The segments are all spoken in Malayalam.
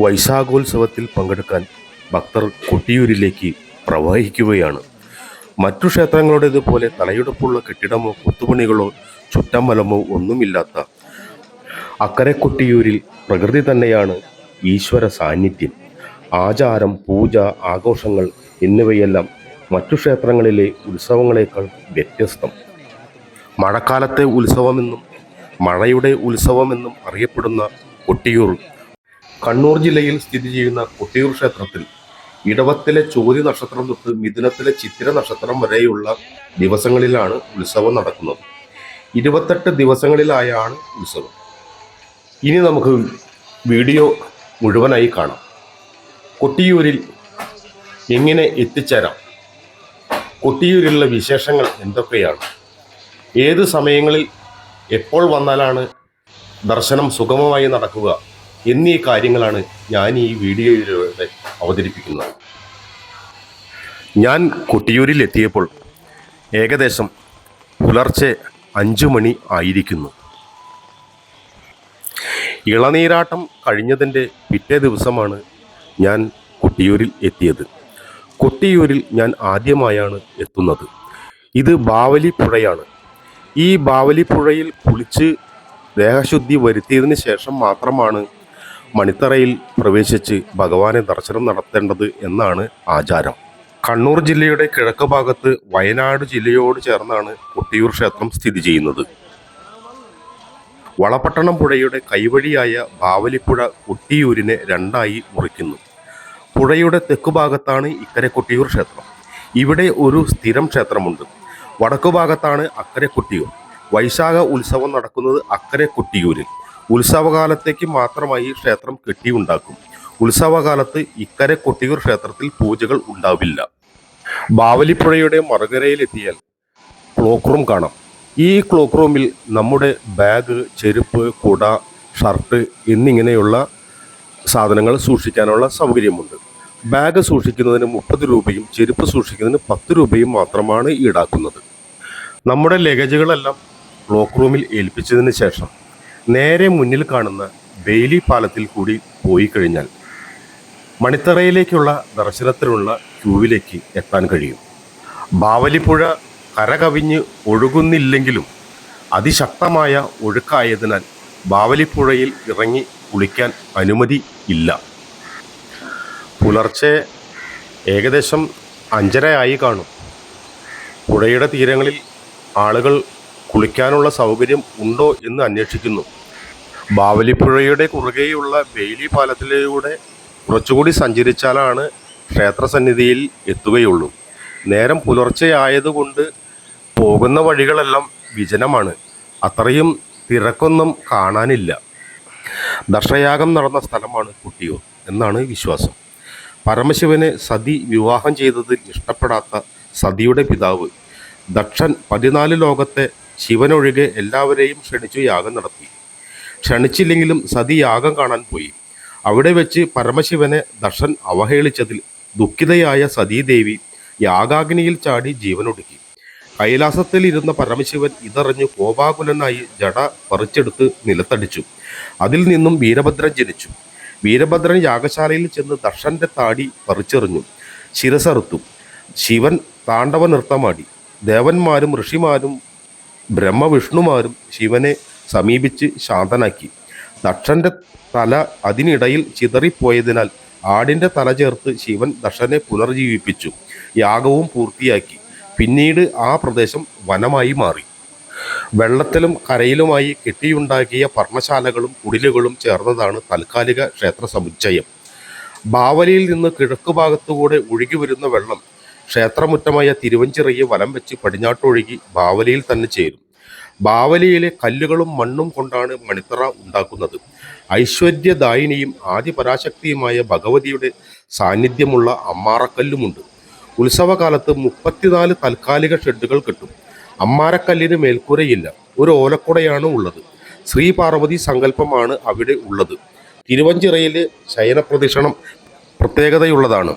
വൈശാഖോത്സവത്തിൽ പങ്കെടുക്കാൻ ഭക്തർ കൊട്ടിയൂരിലേക്ക് പ്രവഹിക്കുകയാണ്. മറ്റു ക്ഷേത്രങ്ങളുടേതുപോലെ തലയെടുപ്പുള്ള കെട്ടിടമോ കൊത്തുപണികളോ ചുറ്റമ്പലമോ ഒന്നുമില്ലാത്ത അക്കരെ കൊട്ടിയൂരിൽ പ്രകൃതി തന്നെയാണ് ഈശ്വര സാന്നിധ്യം. ആചാരം പൂജ ആഘോഷങ്ങൾ എന്നിവയെല്ലാം മറ്റു ക്ഷേത്രങ്ങളിലെ ഉത്സവങ്ങളേക്കാൾ വ്യത്യസ്തം. മഴക്കാലത്തെ ഉത്സവമെന്നും മഴയുടെ ഉത്സവമെന്നും അറിയപ്പെടുന്ന കൊട്ടിയൂർ കണ്ണൂർ ജില്ലയിൽ സ്ഥിതി ചെയ്യുന്ന കൊട്ടിയൂർ ക്ഷേത്രത്തിൽ ഇടവത്തിലെ ചോതി നക്ഷത്രം തൊട്ട് മിഥുനത്തിലെ ചിത്തിര നക്ഷത്രം വരെയുള്ള ദിവസങ്ങളിലാണ് ഉത്സവം നടക്കുന്നത്. ഇരുപത്തെട്ട് ദിവസങ്ങളിലായാണ് ഉത്സവം. ഇനി നമുക്ക് വീഡിയോ മുഴുവനായി കാണാം. കൊട്ടിയൂരിൽ എങ്ങനെ എത്തിച്ചേരാം? കൊട്ടിയൂരിലുള്ള വിശേഷങ്ങൾ എന്തൊക്കെയാണ്? ഏത് സമയങ്ങളിൽ എപ്പോൾ വന്നാലാണ് ദർശനം സുഗമമായി നടക്കുക? എന്നീ കാര്യങ്ങളാണ് ഞാൻ ഈ വീഡിയോയിലൂടെ അവതരിപ്പിക്കുന്നത്. ഞാൻ കൊട്ടിയൂരിൽ എത്തിയപ്പോൾ ഏകദേശം പുലർച്ചെ അഞ്ചു മണി ആയിരിക്കുന്നു. ഇളനീരാട്ടം കഴിഞ്ഞതിന്റെ പിറ്റേ ദിവസമാണ് ഞാൻ കൊട്ടിയൂരിൽ എത്തിയത്. കൊട്ടിയൂരിൽ ഞാൻ ആദ്യമായാണ് എത്തുന്നത്. ഇത് ബാവലി പുഴയാണ് ഈ ബാവലി പുഴയിൽ കുളിച്ച് ദേഹശുദ്ധി വരുത്തിയതിന് ശേഷം മാത്രമാണ് മണിത്തറയിൽ പ്രവേശിച്ച് ഭഗവാനെ ദർശനം നടത്തേണ്ടത് എന്നാണ് ആചാരം. കണ്ണൂർ ജില്ലയുടെ കിഴക്ക് ഭാഗത്ത് വയനാട് ജില്ലയോട് ചേർന്നാണ് കൊട്ടിയൂർ ക്ഷേത്രം സ്ഥിതി ചെയ്യുന്നത്. വളപട്ടണം പുഴയുടെ കൈവഴിയായ ബാവലിപ്പുഴ കൊട്ടിയൂരിനെ രണ്ടായി മുറിക്കുന്നു. പുഴയുടെ തെക്കുഭാഗത്താണ് ഇക്കരെ കൊട്ടിയൂർ ക്ഷേത്രം. ഇവിടെ ഒരു സ്ഥിരം ക്ഷേത്രമുണ്ട്. വടക്കു ഭാഗത്താണ് അക്കരെ കൊട്ടിയൂർ. വൈശാഖ ഉത്സവം നടക്കുന്നത് അക്കരെ കൊട്ടിയൂരിൽ. ഉത്സവകാലത്തേക്ക് മാത്രമായി ക്ഷേത്രം കെട്ടിയുണ്ടാക്കും. ഉത്സവകാലത്ത് ഇക്കരെ കൊട്ടിയൂർ ക്ഷേത്രത്തിൽ പൂജകൾ ഉണ്ടാവില്ല. ബാവലിപ്പുഴയുടെ മറുകരയിലെത്തിയാൽ ക്ലോക്ക് റൂം കാണാം. ഈ ക്ലോക്ക് റൂമിൽ നമ്മുടെ ബാഗ് ചെരുപ്പ് കുട ഷർട്ട് എന്നിങ്ങനെയുള്ള സാധനങ്ങൾ സൂക്ഷിക്കാനുള്ള സൗകര്യമുണ്ട്. ബാഗ് സൂക്ഷിക്കുന്നതിന് മുപ്പത് രൂപയും ചെരുപ്പ് സൂക്ഷിക്കുന്നതിന് പത്ത് രൂപയും മാത്രമാണ് ഈടാക്കുന്നത്. നമ്മുടെ ലഗേജുകളെല്ലാം ക്ലോക്ക് റൂമിൽ ഏൽപ്പിച്ചതിന് ശേഷം നേരെ മുന്നിൽ കാണുന്ന ബെയിലി പാലത്തിൽ കൂടി പോയി കഴിഞ്ഞാൽ മണിത്തറയിലേക്കുള്ള ദർശനത്തിനുള്ള ക്യൂവിലേക്ക് എത്താൻ കഴിയും. ബാവലിപ്പുഴ കരകവിഞ്ഞ് ഒഴുകുന്നില്ലെങ്കിലും അതിശക്തമായ ഒഴുക്കായതിനാൽ ബാവലിപ്പുഴയിൽ ഇറങ്ങി കുളിക്കാൻ അനുമതി ഇല്ല. പുലർച്ചെ ഏകദേശം അഞ്ചരയായി കാണും. പുഴയുടെ തീരങ്ങളിൽ ആളുകൾ കുളിക്കാനുള്ള സൗകര്യം ഉണ്ടോ എന്ന് അന്വേഷിക്കുന്നു. ബാവലിപ്പുഴയുടെ കുറുകെയുള്ള ബെയിലി പാലത്തിലൂടെ കുറച്ചുകൂടി സഞ്ചരിച്ചാലാണ് ക്ഷേത്രസന്നിധിയിൽ എത്തുകയുള്ളൂ. നേരം പുലർച്ചെയായതുകൊണ്ട് പോകുന്ന വഴികളെല്ലാം വിജനമാണ്. അത്രയും തിരക്കൊന്നും കാണാനില്ല. ദർശയാഗം നടന്ന സ്ഥലമാണ് കുട്ടിയൂർ എന്നാണ് വിശ്വാസം. പരമശിവനെ സതി വിവാഹം ചെയ്തതിൽ ഇഷ്ടപ്പെടാത്ത സതിയുടെ പിതാവ്. ദക്ഷൻ പതിനാല് ലോകത്തെ ശിവനൊഴികെ എല്ലാവരെയും ക്ഷണിച്ചു യാഗം നടത്തി. ക്ഷണിച്ചില്ലെങ്കിലും സതി യാഗം കാണാൻ പോയി. അവിടെ വെച്ച് പരമശിവനെ ദർശൻ അവഹേളിച്ചതിൽ ദുഃഖിതയായ സതീദേവി യാഗാഗ്നിയിൽ ചാടി ജീവനൊടുക്കി. കൈലാസത്തിൽ ഇരുന്ന പരമശിവൻ ഇതറിഞ്ഞു കോപാകുലനായി ജട പറിച്ചെടുത്ത് നിലത്തടിച്ചു. അതിൽ നിന്നും വീരഭദ്രൻ ജനിച്ചു. വീരഭദ്രൻ യാഗശാലയിൽ ചെന്ന് ദർശന്റെ താടി പറിച്ചെറിഞ്ഞു. ശിരസറുത്തു. ശിവൻ താണ്ഡവ നൃത്തമാടി. ദേവന്മാരും ഋഷിമാരും ബ്രഹ്മവിഷ്ണുമാരും ശിവനെ സമീപിച്ച് ശാന്തനാക്കി. ദക്ഷന്റെ തല അതിനിടയിൽ ചിതറിപ്പോയതിനാൽ ആടിന്റെ തല ചേർത്ത് ശിവൻ ദക്ഷനെ പുനർജീവിപ്പിച്ചു. യാഗവും പൂർത്തിയാക്കി. പിന്നീട് ആ പ്രദേശം വനമായി മാറി. വെള്ളത്തിലും കരയിലുമായി കെട്ടിയുണ്ടാക്കിയ പർണശാലകളും കുടിലുകളും ചേർന്നതാണ് താൽക്കാലിക ക്ഷേത്ര സമുച്ചയം ബാവലിയിൽ നിന്ന് കിഴക്ക് ഭാഗത്തുകൂടെ ഒഴുകി വരുന്ന വെള്ളം ക്ഷേത്രമുറ്റമായ തിരുവഞ്ചിറയെ വലം വെച്ച് പടിഞ്ഞാട്ടൊഴുകി ബാവലിയിൽ തന്നെ ചേരും. ബാവലിയിലെ കല്ലുകളും മണ്ണും കൊണ്ടാണ് മണിത്തറ ഉണ്ടാക്കുന്നത്. ഐശ്വര്യദായിനിയും ആദിപരാശക്തിയുമായ ഭഗവതിയുടെ സാന്നിധ്യമുള്ള അമ്മാറക്കല്ലുമുണ്ട്. ഉത്സവകാലത്ത് മുപ്പത്തിനാല് താൽക്കാലിക ഷെഡുകൾ കിട്ടും. അമ്മാരക്കല്ലിന് മേൽക്കൂരയില്ല ഒരു ഓലക്കുടയാണ് ഉള്ളത്. ശ്രീ പാർവതി സങ്കല്പമാണ് അവിടെ ഉള്ളത്. തിരുവഞ്ചിറയിലെ ശയനപ്രദക്ഷിണം പ്രത്യേകതയുള്ളതാണ്.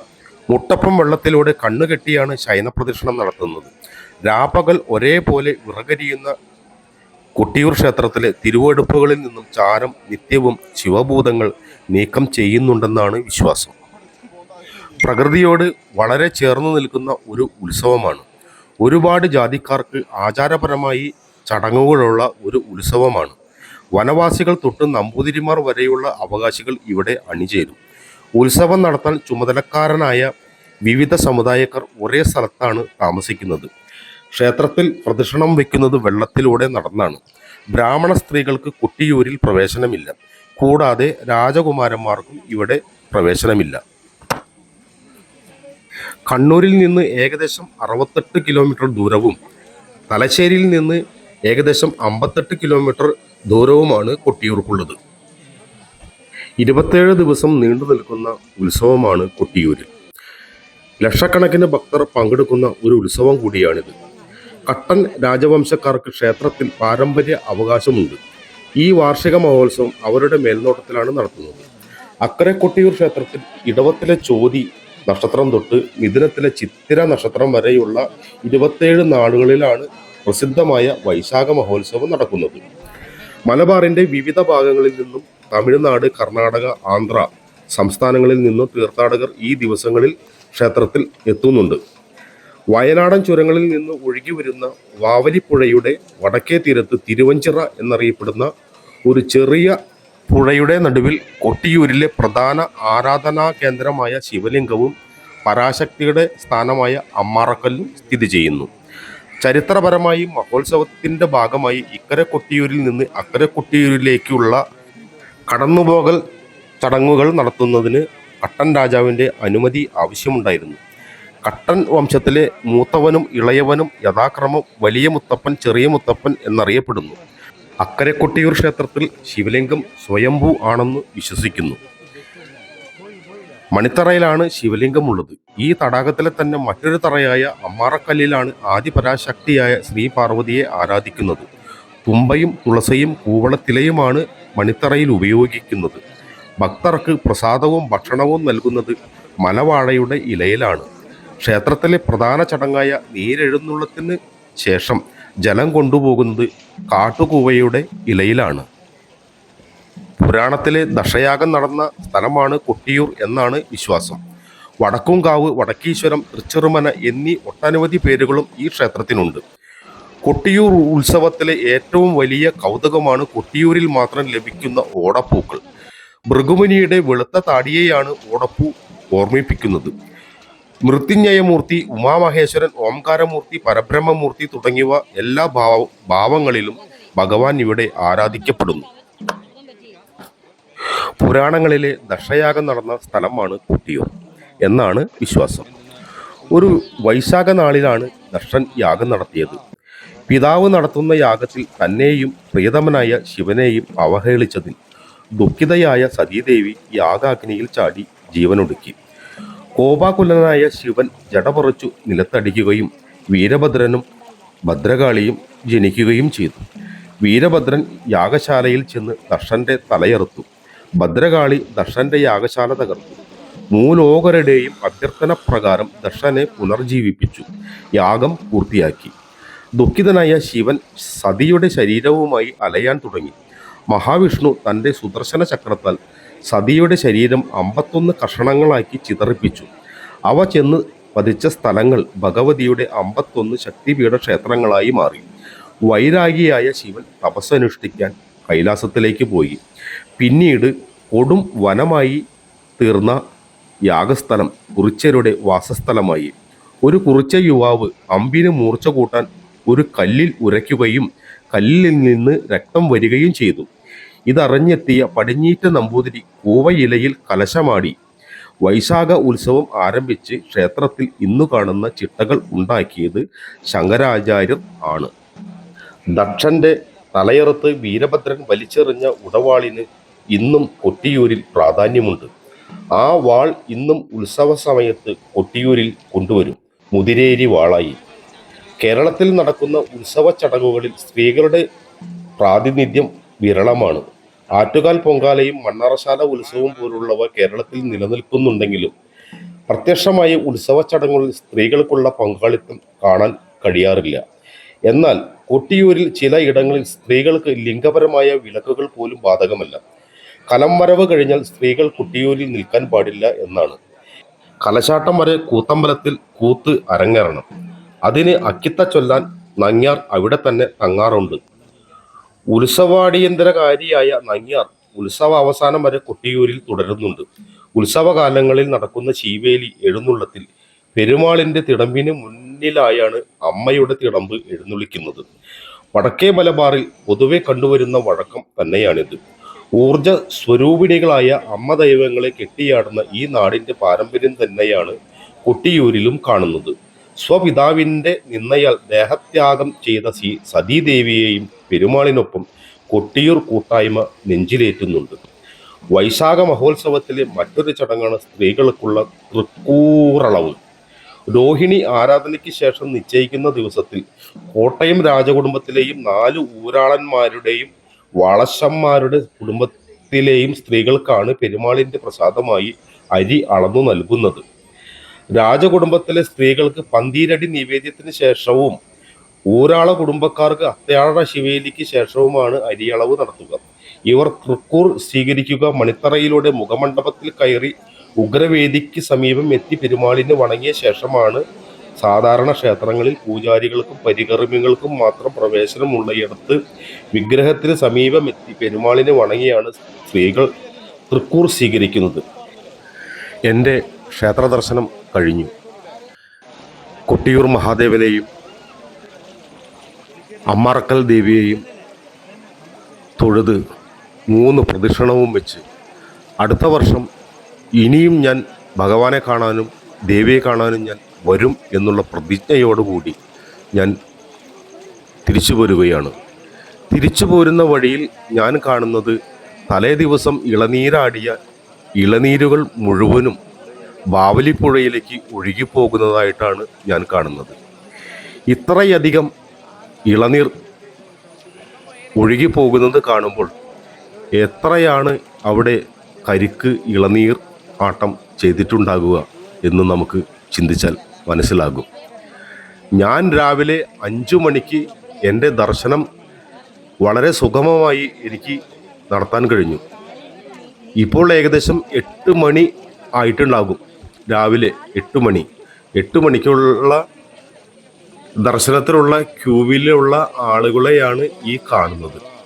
മുട്ടപ്പം വെള്ളത്തിലൂടെ കണ്ണുകെട്ടിയാണ് ശയനപ്രദക്ഷിണം നടത്തുന്നത്. രാപ്പകൽ ഒരേപോലെ വിറകരിയുന്ന കൊട്ടിയൂർ ക്ഷേത്രത്തിലെ തിരുവെടുപ്പുകളിൽ നിന്നും ചാരം നിത്യവും ശിവഭൂതങ്ങൾ നീക്കം ചെയ്യുന്നുണ്ടെന്നാണ് വിശ്വാസം. പ്രകൃതിയോട് വളരെ ചേർന്ന് നിൽക്കുന്ന ഒരു ഉത്സവമാണ്. ഒരുപാട് ജാതിക്കാർക്ക് ആചാരപരമായി ചടങ്ങുകളുള്ള ഒരു ഉത്സവമാണ്. വനവാസികൾ തൊട്ട് നമ്പൂതിരിമാർ വരെയുള്ള അവകാശികൾ ഇവിടെ അണിചേരും. ഉത്സവം നടത്താൻ ചുമതലക്കാരനായ വിവിധ സമുദായക്കാർ ഒരേ സ്ഥലത്താണ് താമസിക്കുന്നത്. ക്ഷേത്രത്തിൽ പ്രദക്ഷിണം വയ്ക്കുന്നത് വെള്ളത്തിലൂടെ നടന്നാണ്. ബ്രാഹ്മണ സ്ത്രീകൾക്ക് കുട്ടിയൂരിൽ പ്രവേശനമില്ല. കൂടാതെ രാജകുമാരന്മാർക്കും ഇവിടെ പ്രവേശനമില്ല. കണ്ണൂരിൽ നിന്ന് ഏകദേശം അറുപത്തെട്ട് കിലോമീറ്റർ ദൂരവും തലശ്ശേരിയിൽ നിന്ന് ഏകദേശം അമ്പത്തെട്ട് കിലോമീറ്റർ ദൂരവുമാണ് കൊട്ടിയൂർക്കുള്ളത്. ഇരുപത്തേഴ് ദിവസം നീണ്ടു നിൽക്കുന്ന ഉത്സവമാണ് കൊട്ടിയൂർ ലക്ഷക്കണക്കിന് ഭക്തർ പങ്കെടുക്കുന്ന ഒരു ഉത്സവം കൂടിയാണിത്. കട്ടൻ രാജവംശക്കാർക്ക് ക്ഷേത്രത്തിൽ പാരമ്പര്യ അവകാശമുണ്ട്. ഈ വാർഷിക മഹോത്സവം അവരുടെ മേൽനോട്ടത്തിലാണ് നടത്തുന്നത്. അക്കരെ കൊട്ടിയൂർ ക്ഷേത്രത്തിൽ ഇടവത്തിലെ ചോതി നക്ഷത്രം തൊട്ട് മിഥുനത്തിലെ ചിത്തിര നക്ഷത്രം വരെയുള്ള ഇരുപത്തേഴ് നാളുകളിലാണ് പ്രസിദ്ധമായ വൈശാഖ മഹോത്സവം നടക്കുന്നത്. മലബാറിന്റെ വിവിധ ഭാഗങ്ങളിൽ നിന്നും തമിഴ്നാട് കർണാടക ആന്ധ്ര സംസ്ഥാനങ്ങളിൽ നിന്നും തീർത്ഥാടകർ ഈ ദിവസങ്ങളിൽ ക്ഷേത്രത്തിൽ എത്തുന്നുണ്ട്. വയനാടൻ ചുരങ്ങളിൽ നിന്ന് ഒഴുകി വരുന്ന വാവലിപ്പുഴയുടെ വടക്കേ തീരത്ത് തിരുവഞ്ചിറ എന്നറിയപ്പെടുന്ന ഒരു ചെറിയ പുഴയുടെ നടുവിൽ കൊട്ടിയൂരിലെ പ്രധാന ആരാധനാ കേന്ദ്രമായ ശിവലിംഗവും പരാശക്തിയുടെ സ്ഥാനമായ അമ്മാറക്കല്ലും സ്ഥിതി ചെയ്യുന്നു. ചരിത്രപരമായി മഹോത്സവത്തിന്റെ ഭാഗമായി ഇക്കരെ കൊട്ടിയൂരിൽ നിന്ന് അക്കരെ കൊട്ടിയൂരിലേക്കുള്ള കടന്നുപോകൽ ചടങ്ങുകൾ നടത്തുന്നതിന് കട്ടൻ രാജാവിന്റെ അനുമതി ആവശ്യമുണ്ടായിരുന്നു. കട്ടൻ വംശത്തിലെ മൂത്തവനും ഇളയവനും യഥാക്രമം വലിയ മുത്തപ്പൻ ചെറിയ മുത്തപ്പൻ എന്നറിയപ്പെടുന്നു. അക്കരെ കൊട്ടിയൂർ ക്ഷേത്രത്തിൽ ശിവലിംഗം സ്വയംഭൂ ആണെന്ന് വിശ്വസിക്കുന്നു. മണിത്തറയിലാണ് ശിവലിംഗമുള്ളത്. ഈ തടാകത്തിലെ തന്നെ മറ്റൊരു തറയായ അമ്മാറക്കല്ലിലാണ് ആദിപരാശക്തിയായ ശ്രീ പാർവതിയെ ആരാധിക്കുന്നത്. തുമ്പയും തുളസയും കൂവളത്തിലയുമാണ് മണിത്തറയിൽ ഉപയോഗിക്കുന്നത്. ഭക്തർക്ക് പ്രസാദവും ഭക്ഷണവും നൽകുന്നത് മലവാഴയുടെ ഇലയിലാണ്. ക്ഷേത്രത്തിലെ പ്രധാന ചടങ്ങായ നീരെഴുന്നള്ളത്തിന് ശേഷം ജലം കൊണ്ടുപോകുന്നത് കാട്ടുകൂവയുടെ ഇലയിലാണ്. പുരാണത്തിലെ ദശയാഗം നടന്ന സ്ഥലമാണ് കൊട്ടിയൂർ എന്നാണ് വിശ്വാസം. വടക്കുംകാവ് വടക്കീശ്വരം തൃച്ചെറുമന എന്നീ ഒട്ടനവധി പേരുകളും ഈ ക്ഷേത്രത്തിനുണ്ട്. കൊട്ടിയൂർ ഉത്സവത്തിലെ ഏറ്റവും വലിയ കൗതുകമാണ് കൊട്ടിയൂരിൽ മാത്രം ലഭിക്കുന്ന ഓടപ്പൂക്കൾ. ഭൃഗുമുനിയുടെ വെളുത്ത താടിയെയാണ് ഓടപ്പൂ ഓർമ്മിപ്പിക്കുന്നത്. മൃത്യുഞ്ജയമൂർത്തി ഉമാമഹേശ്വരൻ ഓംകാരമൂർത്തി പരബ്രഹ്മമൂർത്തി തുടങ്ങിയവ എല്ലാ ഭാവ ഭാവങ്ങളിലും ഭഗവാൻ ഇവിടെ ആരാധിക്കപ്പെടുന്നു. പുരാണങ്ങളിലെ ദക്ഷയാഗം നടന്ന സ്ഥലമാണ് കുട്ടിയൂർ എന്നാണ് വിശ്വാസം. ഒരു വൈശാഖ നാളിലാണ് ദക്ഷൻ യാഗം നടത്തിയത്. പിതാവ് നടത്തുന്ന യാഗത്തിൽ തന്നെയും പ്രിയതമനായ ശിവനെയും അവഹേളിച്ചതിൽ ദുഃഖിതയായ സതീദേവി യാഗാഗ്നിയിൽ ചാടി ജീവനൊടുക്കി. കോപാകുലനായ ശിവൻ ജടപറച്ചു നിലത്തടിക്കുകയും വീരഭദ്രനും ഭദ്രകാളിയും ജനിക്കുകയും ചെയ്തു. വീരഭദ്രൻ യാഗശാലയിൽ ചെന്ന് ദർശന്റെ തലയറുത്തു. ഭദ്രകാളി ദർശന്റെ യാഗശാല തകർത്തു. മൂലോകരുടെയും അഭ്യർത്ഥന പ്രകാരം ദർശനെ പുനർജീവിപ്പിച്ചു. യാഗം പൂർത്തിയാക്കി. ദുഃഖിതനായ ശിവൻ സതിയുടെ ശരീരവുമായി അലയാൻ തുടങ്ങി. മഹാവിഷ്ണു തന്റെ സുദർശന ചക്രത്താൽ സതിയുടെ ശരീരം അമ്പത്തൊന്ന് കഷണങ്ങളാക്കി ചിതറിപ്പിച്ചു. അവ ചെന്ന് പതിച്ച സ്ഥലങ്ങൾ ഭഗവതിയുടെ അമ്പത്തൊന്ന് ശക്തിപീഠ ക്ഷേത്രങ്ങളായി മാറി. വൈരാഗിയായ ശിവൻ തപസ്സനുഷ്ഠിക്കാൻ കൈലാസത്തിലേക്ക് പോയി. പിന്നീട് കൊടും വനമായി തീർന്ന യാഗസ്ഥലം കുറിച്യരുടെ വാസസ്ഥലമായി. ഒരു കുറിച്ച യുവാവ് അമ്പിന് മൂർച്ച കൂട്ടാൻ ഒരു കല്ലിൽ ഉരയ്ക്കുകയും കല്ലിൽ നിന്ന് രക്തം വരികയും ചെയ്തു. ഇതറിഞ്ഞെത്തിയ പടിഞ്ഞീറ്റ നമ്പൂതിരി കൂവയിലയിൽ കലശമാടി. വൈശാഖ ഉത്സവം ആരംഭിച്ച് ക്ഷേത്രത്തിൽ ഇന്നു കാണുന്ന ചിട്ടകൾ ഉണ്ടാക്കിയത് ശങ്കരാചാര്യർ ആണ്. ദക്ഷന്റെ തലയറുത്ത് വീരഭദ്രൻ വലിച്ചെറിഞ്ഞ ഉടവാളിന് ഇന്നും കൊട്ടിയൂരിൽ പ്രാധാന്യമുണ്ട്. ആ വാൾ ഇന്നും ഉത്സവ സമയത്ത് കൊട്ടിയൂരിൽ കൊണ്ടുവരും. മുതിരേരി വാളായി. കേരളത്തിൽ നടക്കുന്ന ഉത്സവ ചടങ്ങുകളിൽ സ്ത്രീകളുടെ പ്രാതിനിധ്യം വിരളമാണ്. ആറ്റുകാൽ പൊങ്കാലയും മണ്ണാറശാല ഉത്സവവും പോലുള്ളവ കേരളത്തിൽ നിലനിൽക്കുന്നുണ്ടെങ്കിലും പ്രത്യക്ഷമായ ഉത്സവ ചടങ്ങുകളിൽ സ്ത്രീകൾക്കുള്ള പങ്കാളിത്തം കാണാൻ കഴിയാറില്ല. എന്നാൽ കൊട്ടിയൂരിൽ ചില ഇടങ്ങളിൽ സ്ത്രീകൾക്ക് ലിംഗപരമായ വിലക്കുകൾ പോലും ബാധകമല്ല. കലം വരവ് കഴിഞ്ഞാൽ സ്ത്രീകൾ കൊട്ടിയൂരിൽ നിൽക്കാൻ പാടില്ല എന്നാണ്. കലശാട്ടം വരെ കൂത്തമ്പലത്തിൽ കൂത്ത് അരങ്ങേറണം. അതിന് അക്കിത്ത ചൊല്ലാൻ നങ്ങ്യാർ അവിടെ തന്നെ തങ്ങാറുണ്ട്. ഉത്സവാടിയന്തരകാരിയായ നങ്ങ്യാർ ഉത്സവ അവസാനം വരെ കൊട്ടിയൂരിൽ തുടരുന്നുണ്ട്. ഉത്സവകാലങ്ങളിൽ നടക്കുന്ന ശീവേലി എഴുന്നള്ളത്തിൽ പെരുമാളിന്റെ തിടമ്പിന് മുന്നിലായാണ് അമ്മയുടെ തിടമ്പ് എഴുന്നള്ളിക്കുന്നത്. വടക്കേ മലബാറിൽ പൊതുവെ കണ്ടുവരുന്ന വഴക്കം തന്നെയാണിത്. ഊർജ സ്വരൂപിണികളായ അമ്മ ദൈവങ്ങളെ കെട്ടിയാടുന്ന ഈ നാടിന്റെ പാരമ്പര്യം തന്നെയാണ് കൊട്ടിയൂരിലും കാണുന്നത്. സ്വപിതാവിന്റെ നിന്നയാൽ ദേഹത്യാഗം ചെയ്ത സി സതീദേവിയെയും പെരുമാളിനൊപ്പം കൊട്ടിയൂർ കൂട്ടായ്മ നെഞ്ചിലേറ്റുന്നുണ്ട്. വൈശാഖ മഹോത്സവത്തിലെ മറ്റൊരു ചടങ്ങാണ് സ്ത്രീകൾക്കുള്ള തൃക്കൂറളവ്. രോഹിണി ആരാധനയ്ക്ക് ശേഷം നിശ്ചയിക്കുന്ന ദിവസത്തിൽ കോട്ടയം രാജകുടുംബത്തിലെയും നാല് ഊരാളന്മാരുടെയും വളശന്മാരുടെ കുടുംബത്തിലെയും സ്ത്രീകൾക്കാണ് പെരുമാളിന്റെ പ്രസാദമായി അരി അളന്നു നൽകുന്നത്. രാജകുടുംബത്തിലെ സ്ത്രീകൾക്ക് പന്തീരടി നിവേദ്യത്തിന് ശേഷവും ഊരാള കുടുംബക്കാർക്ക് അത്താഴ ശിവേലിക്ക് ശേഷവുമാണ് അരിയളവ് നടത്തുക. ഇവർ തൃക്കൂർ സ്വീകരിക്കുക മണിത്തറയിലൂടെ മുഖമണ്ഡപത്തിൽ കയറി ഉഗ്രവേദിക്ക് സമീപം എത്തി പെരുമാളിന് വണങ്ങിയ ശേഷമാണ് സാധാരണ ക്ഷേത്രങ്ങളിൽ പൂജാരികൾക്കും പരികർമ്മികൾക്കും മാത്രം പ്രവേശനമുള്ളയിടത്ത് വിഗ്രഹത്തിന് സമീപം എത്തി പെരുമാളിനെ വണങ്ങിയാണ് സ്ത്രീകൾ തൃക്കൂർ സ്വീകരിക്കുന്നത്. എന്റെ ക്ഷേത്ര ദർശനം കഴിഞ്ഞു. കൊട്ടിയൂർ മഹാദേവനെയും അമ്മറക്കൽ ദേവിയെയും തൊഴുത് മൂന്ന് പ്രദക്ഷിണവും വെച്ച് അടുത്ത വർഷം ഇനിയും ഞാൻ ഭഗവാനെ കാണാനും ദേവിയെ കാണാനും ഞാൻ വരും എന്നുള്ള പ്രതിജ്ഞയോടുകൂടി ഞാൻ തിരിച്ചു പോരുകയാണ്. തിരിച്ചു പോരുന്ന വഴിയിൽ ഞാൻ കാണുന്നത് തലേ ദിവസം ഇളനീരാടിയ ഇളനീരുകൾ മുഴുവനും ബാവലിപ്പുഴയിലേക്ക് ഒഴുകിപ്പോകുന്നതായിട്ടാണ് ഞാൻ കാണുന്നത്. ഇത്രയധികം ഇളനീർ ഒഴുകിപ്പോകുന്നത് കാണുമ്പോൾ എത്രയാണ് അവിടെ കരിക്ക് ഇളനീർ ആട്ടം ചെയ്തിട്ടുണ്ടാകുക എന്ന് നമുക്ക് ചിന്തിച്ചാൽ മനസ്സിലാകും. ഞാൻ രാവിലെ അഞ്ചു മണിക്ക് എന്റെ ദർശനം വളരെ സുഗമമായി എനിക്ക് നടത്താൻ കഴിഞ്ഞു. ഇപ്പോൾ ഏകദേശം എട്ട് മണി ആയിട്ടുണ്ടാകും. രാവിലെ എട്ട് മണി. എട്ട് മണിക്കുള്ള ദർശനത്തിലുള്ള ക്യൂവിലുള്ള ആളുകളെയാണ് ഈ കാണുന്നത്.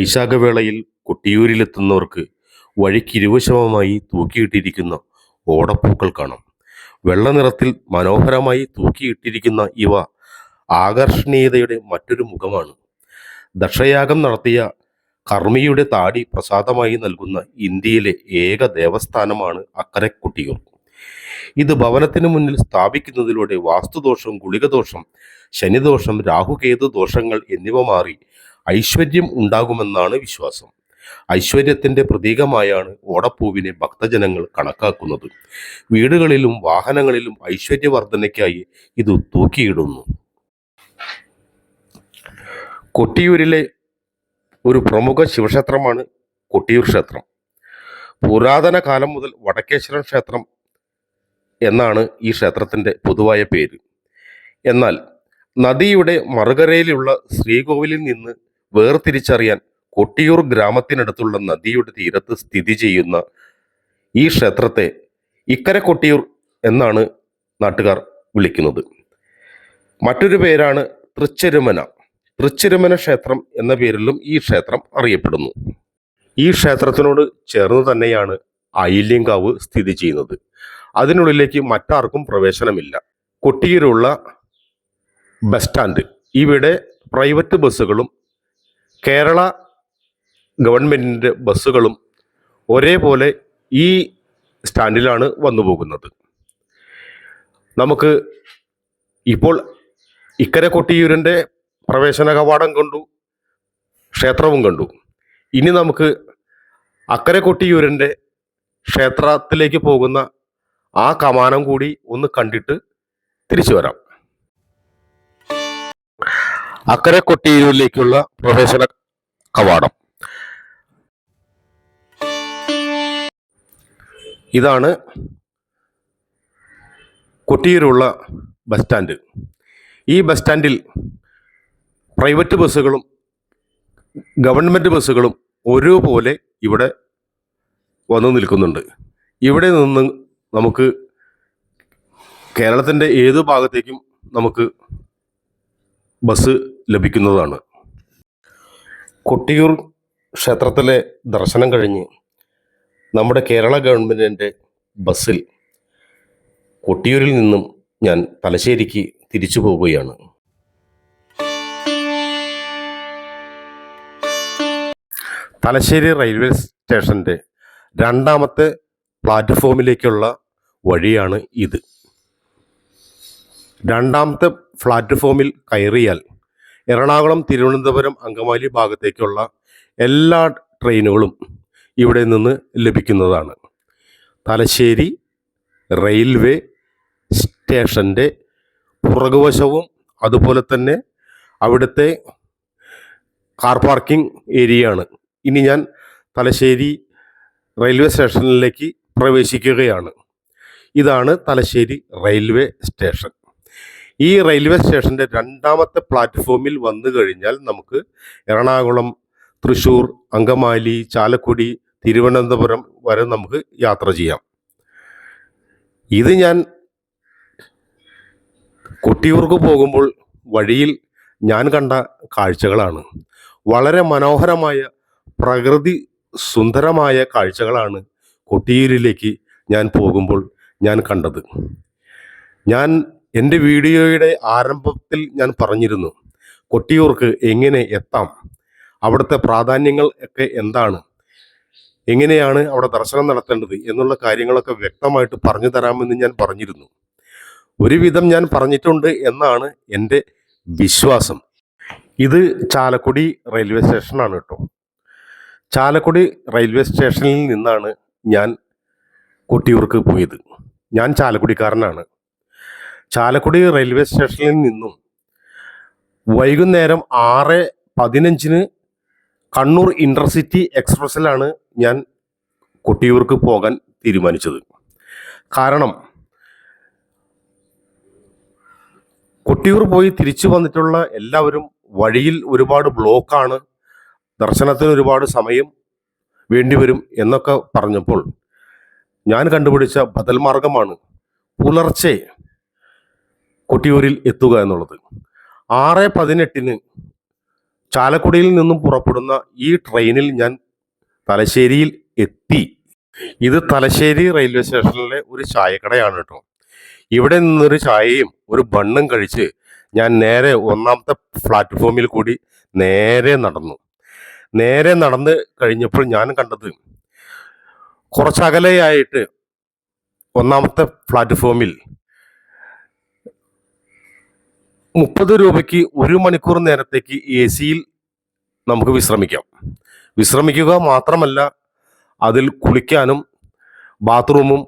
വൈശാഖവേളയിൽ കൊട്ടിയൂരിലെത്തുന്നവർക്ക് വഴിക്കിരുവശമമായി തൂക്കിയിട്ടിരിക്കുന്ന ഓടപ്പൂക്കൾ കാണാം. വെള്ളനിറത്തിൽ മനോഹരമായി തൂക്കിയിട്ടിരിക്കുന്ന ഇവ ആകർഷണീയതയുടെ മറ്റൊരു മുഖമാണ്. ദക്ഷയാഗം നടത്തിയ കർമ്മിയുടെ താടി പ്രസാദമായി നൽകുന്ന ഇന്ത്യയിലെ ഏക ദേവസ്ഥാനമാണ് അക്കരെ കുട്ടിയൂർ ഇത് ഭവനത്തിന് മുന്നിൽ സ്ഥാപിക്കുന്നതിലൂടെ വാസ്തുദോഷം ഗുളികദോഷം ശനിദോഷം രാഹുകേതു ദോഷങ്ങൾ എന്നിവ മാറി ഐശ്വര്യം ഉണ്ടാകുമെന്നാണ് വിശ്വാസം. ഐശ്വര്യത്തിന്റെ പ്രതീകമായാണ് ഓടപ്പൂവിനെ ഭക്തജനങ്ങൾ കണക്കാക്കുന്നത്. വീടുകളിലും വാഹനങ്ങളിലും ഐശ്വര്യവർദ്ധനയ്ക്കായി ഇത് തൂക്കിയിടുന്നു. കൊട്ടിയൂരിലെ ഒരു പ്രമുഖ ശിവക്ഷേത്രമാണ് കൊട്ടിയൂർ ക്ഷേത്രം. പുരാതന കാലം മുതൽ വടക്കേശ്വരൻ ക്ഷേത്രം എന്നാണ് ഈ ക്ഷേത്രത്തിന്റെ പൊതുവായ പേര്. എന്നാൽ നദിയുടെ മറുകരയിലുള്ള ശ്രീകോവിലിൽ നിന്ന് വേർതിരിച്ചറിയാൻ കൊട്ടിയൂർ ഗ്രാമത്തിനടുത്തുള്ള നദിയുടെ തീരത്ത് സ്ഥിതി ചെയ്യുന്ന ഈ ക്ഷേത്രത്തെ ഇക്കര കൊട്ടിയൂർ എന്നാണ് നാട്ടുകാർ വിളിക്കുന്നത്. മറ്റൊരു പേരാണ് തൃച്ചെരുമന. തൃച്ചെരുമന ക്ഷേത്രം എന്ന പേരിലും ഈ ക്ഷേത്രം അറിയപ്പെടുന്നു. ഈ ക്ഷേത്രത്തിനോട് ചേർന്ന് തന്നെയാണ് അയില്യങ്കാവ് സ്ഥിതി ചെയ്യുന്നത്. അതിനുള്ളിലേക്ക് മറ്റാർക്കും പ്രവേശനമില്ല. കൊട്ടിയൂരുള്ള ബസ് സ്റ്റാൻഡ്. ഇവിടെ പ്രൈവറ്റ് ബസ്സുകളും കേരള ഗവൺമെന്റിന്റെ ബസ്സുകളും ഒരേപോലെ ഈ സ്റ്റാൻഡിലാണ് വന്നു പോകുന്നത്. നമുക്ക് ഇപ്പോൾ ഇക്കരെ കൊട്ടിയൂരിന്റെ പ്രവേശന കവാടം കണ്ടു ക്ഷേത്രവും കണ്ടു. ഇനി നമുക്ക് അക്കരെ കൊട്ടിയൂരിന്റെ ക്ഷേത്രത്തിലേക്ക് പോകുന്ന ആ കമാനം കൂടി ഒന്ന് കണ്ടിട്ട് തിരിച്ചു വരാം. അക്കരെ കൊട്ടിയൂരിലേക്കുള്ള പ്രവേശന കവാടം. ഇതാണ് കൊട്ടിയൂരുള്ള ബസ് സ്റ്റാൻഡ്. ഈ ബസ് സ്റ്റാൻഡിൽ പ്രൈവറ്റ് ബസ്സുകളും ഗവൺമെന്റ് ബസ്സുകളും ഒരുപോലെ ഇവിടെ വന്നു നിൽക്കുന്നുണ്ട്. ഇവിടെ നിന്ന് നമുക്ക് കേരളത്തിന്റെ ഏത് ഭാഗത്തേക്കും നമുക്ക് ബസ് ലഭിക്കുന്നതാണ്. കൊട്ടിയൂർ ക്ഷേത്രത്തിലെ ദർശനം കഴിഞ്ഞ് നമ്മുടെ കേരള ഗവൺമെന്റിന്റെ ബസ്സിൽ കൊട്ടിയൂരിൽ നിന്നും ഞാൻ തലശ്ശേരിക്ക് തിരിച്ചു പോവുകയാണ്. തലശ്ശേരി റെയിൽവേ സ്റ്റേഷന്റെ രണ്ടാമത്തെ പ്ലാറ്റ്ഫോമിലേക്കുള്ള വഴിയാണ് ഇത്. രണ്ടാമത്തെ പ്ലാറ്റ്ഫോമിൽ കയറിയാൽ എറണാകുളം തിരുവനന്തപുരം അങ്കമാലി ഭാഗത്തേക്കുള്ള എല്ലാ ട്രെയിനുകളും ഇവിടെ നിന്ന് ലഭിക്കുന്നതാണ്. തലശ്ശേരി റെയിൽവേ സ്റ്റേഷന്റെ പുറകുവശവും അതുപോലെ തന്നെ അവിടുത്തെ കാർ പാർക്കിംഗ് ഏരിയയാണ്. ഇനി ഞാൻ തലശ്ശേരി റെയിൽവേ സ്റ്റേഷനിലേക്ക് പ്രവേശിക്കുകയാണ്. ഇതാണ് തലശ്ശേരി റെയിൽവേ സ്റ്റേഷൻ. ഈ റെയിൽവേ സ്റ്റേഷന്റെ രണ്ടാമത്തെ പ്ലാറ്റ്ഫോമിൽ വന്നു കഴിഞ്ഞാൽ നമുക്ക് എറണാകുളം തൃശ്ശൂർ അങ്കമാലി ചാലക്കുടി തിരുവനന്തപുരം വരെ നമുക്ക് യാത്ര ചെയ്യാം. ഇത് ഞാൻ കൊട്ടിയൂർക്ക് പോകുമ്പോൾ വഴിയിൽ ഞാൻ കണ്ട കാഴ്ചകളാണ്. വളരെ മനോഹരമായ പ്രകൃതി സുന്ദരമായ കാഴ്ചകളാണ് കൊട്ടിയൂരിലേക്ക് ഞാൻ പോകുമ്പോൾ ഞാൻ കണ്ടത്. ഞാൻ എന്റെ വീഡിയോയുടെ ആരംഭത്തിൽ ഞാൻ പറഞ്ഞിരുന്നു കൊട്ടിയൂർക്ക് എങ്ങനെ എത്താം? അവിടുത്തെ പ്രാധാന്യങ്ങൾ ഒക്കെ എന്താണ്? എങ്ങനെയാണ് അവിടെ ദർശനം നടത്തേണ്ടത്? എന്നുള്ള കാര്യങ്ങളൊക്കെ വ്യക്തമായിട്ട് പറഞ്ഞു തരാമെന്ന് ഞാൻ പറഞ്ഞിരുന്നു. ഒരുവിധം ഞാൻ പറഞ്ഞിട്ടുണ്ട് എന്നാണ് എന്റെ വിശ്വാസം. ഇത് ചാലക്കുടി റെയിൽവേ സ്റ്റേഷനാണ് കേട്ടോ. ചാലക്കുടി റെയിൽവേ സ്റ്റേഷനിൽ നിന്നാണ് ഞാൻ കൊട്ടിയൂർക്ക് പോയത്. ഞാൻ ചാലക്കുടിക്കാരനാണ്. ചാലക്കുടി റെയിൽവേ സ്റ്റേഷനിൽ നിന്നും വൈകുന്നേരം ആറ് പതിനഞ്ചിന് കണ്ണൂർ ഇന്റർസിറ്റി എക്സ്പ്രസ്സിലാണ് ഞാൻ കൊട്ടിയൂർക്ക് പോകാൻ തീരുമാനിച്ചത്. കാരണം കൊട്ടിയൂർ പോയി തിരിച്ചു വന്നിട്ടുള്ള എല്ലാവരും വഴിയിൽ ഒരുപാട് ബ്ലോക്കാണ് ദർശനത്തിന് ഒരുപാട് സമയം വേണ്ടിവരും എന്നൊക്കെ പറഞ്ഞപ്പോൾ ഞാൻ കണ്ടുപിടിച്ച ബദൽ മാർഗമാണ് പുലർച്ചെ കൊട്ടിയൂരിൽ എത്തുക എന്നുള്ളത്. ആറ് പതിനെട്ടിന് ചാലക്കുടിയിൽ നിന്നും പുറപ്പെടുന്ന ഈ ട്രെയിനിൽ ഞാൻ തലശ്ശേരിയിൽ എത്തി. ഇത് തലശ്ശേരി റെയിൽവേ സ്റ്റേഷനിലെ ഒരു ചായക്കടയാണ് കേട്ടോ. ഇവിടെ നിന്നൊരു ചായയും ഒരു ബണ്ണും കഴിച്ച് ഞാൻ നേരെ ഒന്നാമത്തെ പ്ലാറ്റ്ഫോമിൽ കൂടി നേരെ നടന്നു. നേരെ നടന്ന് കഴിഞ്ഞപ്പോൾ ഞാൻ കണ്ടത് കുറച്ചകലെയായിട്ട് ഒന്നാമത്തെ പ്ലാറ്റ്ഫോമിൽ മുപ്പത് രൂപയ്ക്ക് ഒരു മണിക്കൂർ നേരത്തേക്ക് എ സിയിൽ നമുക്ക് വിശ്രമിക്കാം. വിശ്രമിക്കുക മാത്രമല്ല അതിൽ കുളിക്കാനും ബാത്റൂമും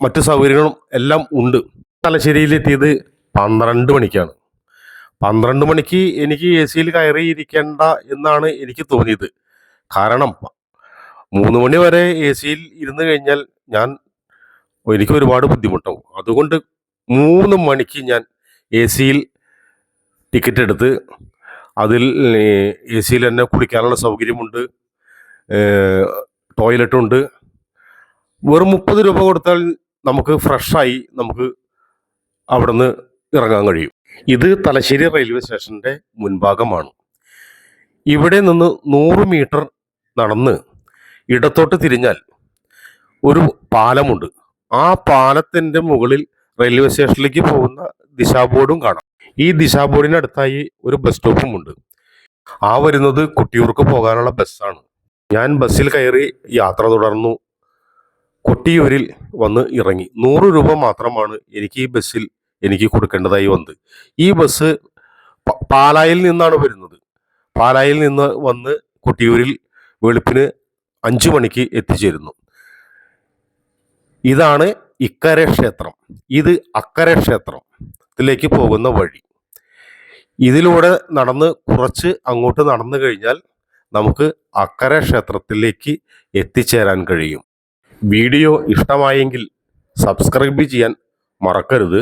മറ്റു സൗകര്യങ്ങളും എല്ലാം ഉണ്ട്. തലശ്ശേരിയിലെത്തിയത് പന്ത്രണ്ട് മണിക്കാണ്. പന്ത്രണ്ട് മണിക്ക് എനിക്ക് എ സിയിൽ കയറിയിരിക്കേണ്ട എന്നാണ് എനിക്ക് തോന്നിയത്. കാരണം മൂന്ന് മണി വരെ എ സിയിൽ ഇരുന്ന് കഴിഞ്ഞാൽ ഞാൻ എനിക്ക് ഒരുപാട് ബുദ്ധിമുട്ടാവും. അതുകൊണ്ട് മൂന്ന് മണിക്ക് ഞാൻ എ സിയിൽ ടിക്കറ്റ് എടുത്ത് അതിൽ എ സിയിൽ തന്നെ കുളിക്കാനുള്ള സൗകര്യമുണ്ട് ടോയ്ലറ്റുണ്ട് വെറും മുപ്പത് രൂപ കൊടുത്താൽ നമുക്ക് ഫ്രഷായി നമുക്ക് അവിടുന്ന് ഇറങ്ങാൻ കഴിയും. ഇത് തലശ്ശേരി റെയിൽവേ സ്റ്റേഷന്റെ മുൻഭാഗമാണ്. ഇവിടെ നിന്ന് നൂറ് മീറ്റർ നടന്ന് ഇടത്തോട്ട് തിരിഞ്ഞാൽ ഒരു പാലമുണ്ട്. ആ പാലത്തിന്റെ മുകളിൽ റെയിൽവേ സ്റ്റേഷനിലേക്ക് പോകുന്ന ദിശാബോർഡും കാണാം. ഈ ദിശാബോർഡിനടുത്തായി ഒരു ബസ് സ്റ്റോപ്പും ഉണ്ട്. ആ വരുന്നത് കുട്ടിയൂർക്ക് പോകാനുള്ള ബസ്സാണ് ഞാൻ ബസ്സിൽ കയറി യാത്ര തുടർന്നു. കൊട്ടിയൂരിൽ വന്ന് ഇറങ്ങി. നൂറ് രൂപ മാത്രമാണ് എനിക്ക് ഈ ബസ്സിൽ എനിക്ക് കൊടുക്കേണ്ടതായി വന്നത്. ഈ ബസ് പാലായിൽ നിന്നാണ് വരുന്നത്. പാലായിൽ നിന്ന് വന്ന് കൊട്ടിയൂരിൽ വെളുപ്പിന് അഞ്ചു മണിക്ക് എത്തിച്ചേരുന്നു. ഇതാണ് ഇക്കരെ ക്ഷേത്രം. ഇത് അക്കരെ ക്ഷേത്രത്തിലേക്ക് പോകുന്ന വഴി. ഇതിലൂടെ നടന്ന് കുറച്ച് അങ്ങോട്ട് നടന്നു കഴിഞ്ഞാൽ നമുക്ക് അക്കര ക്ഷേത്രത്തിലേക്ക് എത്തിച്ചേരാൻ കഴിയും. വീഡിയോ ഇഷ്ടമായെങ്കിൽ സബ്സ്ക്രൈബ് ചെയ്യാൻ മറക്കരുത്.